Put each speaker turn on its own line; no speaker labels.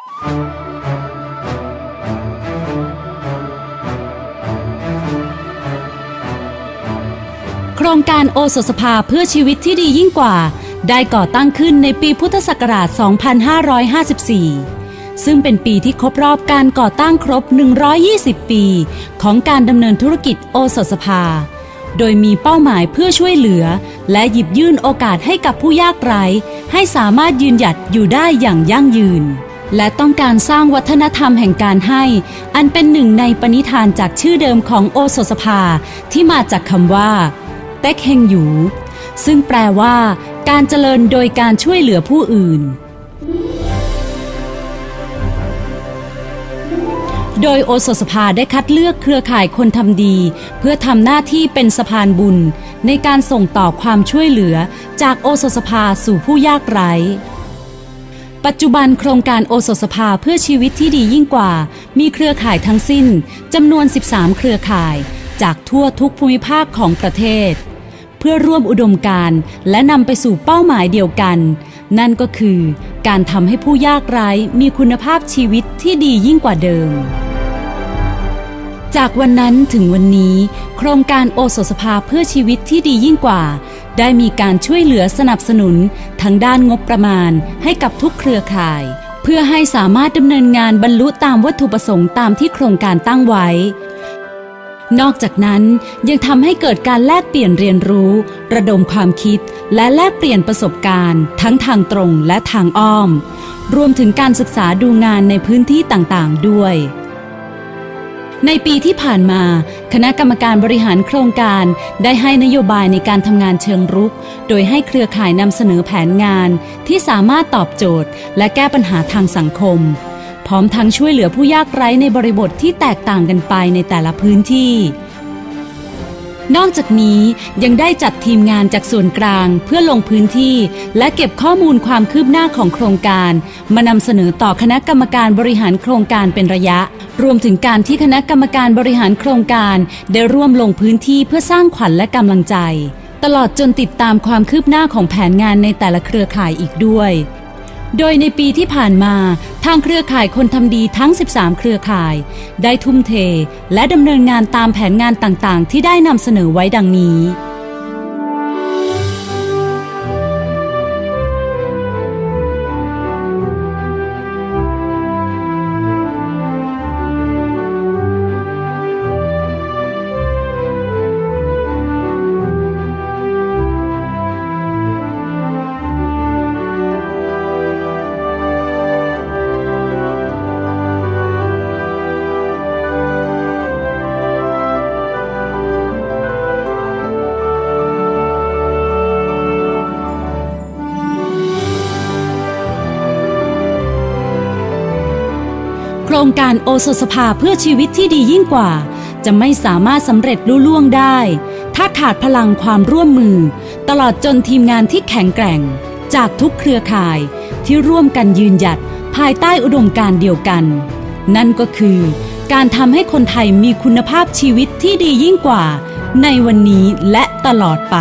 โครงการโอสถสภาเพื่อชีวิตที่ดียิ่งกว่า ได้ก่อตั้งขึ้นในปีพุทธศักราช 2554 ซึ่งเป็นปีที่ครบรอบการก่อตั้งครบ 120 ปี ของการดำเนินธุรกิจโอสถสภา โดยมีเป้าหมายเพื่อช่วยเหลือ และหยิบยื่นโอกาสให้กับผู้ยากไร้ ให้สามารถยืนหยัดอยู่ได้อย่างยั่งยืน และต้องการสร้างวัฒนธรรมแห่งการให้ อันเป็นหนึ่งในปณิธานจากชื่อเดิมของโอสสภาที่มาจากคำว่าเต็กเฮงหยู ซึ่งแปลว่า การเจริญโดยการช่วยเหลือผู้อื่น โดยโอสถสภาได้คัดเลือกเครือข่ายคนทำดี เพื่อทำหน้าที่เป็นสะพานบุญ ในการส่งต่อความช่วยเหลือจากโอสถสภาสู่ผู้ยากไร้ ปัจจุบันโครงการโอสถสภาเพื่อชีวิตที่ดียิ่งกว่า มีเครือข่ายทั้งสิ้นจำนวน 13 เครือข่าย จากทั่วทุกภูมิภาคของประเทศ เพื่อร่วมอุดมการณ์และนำไปสู่เป้าหมายเดียวกัน นั่นก็คือ การทำให้ผู้ยากไร้มีคุณภาพชีวิตที่ดียิ่งกว่าเดิม จากวันนั้นถึงวันนี้ โครงการโอสถสภาเพื่อชีวิตที่ดียิ่งกว่า ได้มีการช่วยเหลือสนับสนุนทั้งด้านงบประมาณให้กับทุกเครือข่าย เพื่อให้สามารถดำเนินงานบรรลุตามวัตถุประสงค์ตามที่โครงการตั้งไว้ นอกจากนั้นยังทำให้เกิดการแลกเปลี่ยนเรียนรู้ ระดมความคิด และแลกเปลี่ยนประสบการณ์ ทั้งทางตรงและทางอ้อม รวมถึงการศึกษาดูงานในพื้นที่ต่างๆ ด้วย ในปีที่ผ่านมา คณะกรรมการบริหารโครงการได้ให้นโยบายในการทำงานเชิงรุก โดยให้เครือข่ายนำเสนอแผนงานที่สามารถตอบโจทย์ และแก้ปัญหาทางสังคม พร้อมทั้งช่วยเหลือผู้ยากไร้ในบริบทที่แตกต่างกันไปในแต่ละพื้นที่ นอกจากนี้ยังได้จัดทีมงานจากส่วนกลางเพื่อลงพื้นที่ และเก็บข้อมูลความคืบหน้าของโครงการ มานำเสนอต่อคณะกรรมการบริหารโครงการเป็นระยะ รวมถึงการที่คณะกรรมการบริหารโครงการ ได้ร่วมลงพื้นที่เพื่อสร้างขวัญและกำลังใจ ตลอดจนติดตามความคืบหน้าของแผนงานในแต่ละเครือข่ายอีกด้วย โดยในปีที่ผ่านมาทางเครือข่ายคนทำดีทั้ง 13 เครือข่าย ได้ทุ่มเทและดำเนินงานตามแผนงานต่างๆ ที่ได้นำเสนอไว้ดังนี้ ครงการโอสถสภาเพื่อชีวิตที่ดียิ่งกว่า จะไม่สามารถสำเร็จลุล่วงได้ ถ้าขาดพลังความร่วมมือ ตลอดจนทีมงานที่แข็งแกร่ง จากทุกเครือข่ายที่ร่วมกันยืนหยัดภายใต้อุดมการเดียวกัน นั่นก็คือ การทำให้คนไทยมีคุณภาพชีวิตที่ดียิ่งกว่า ในวันนี้และตลอดไป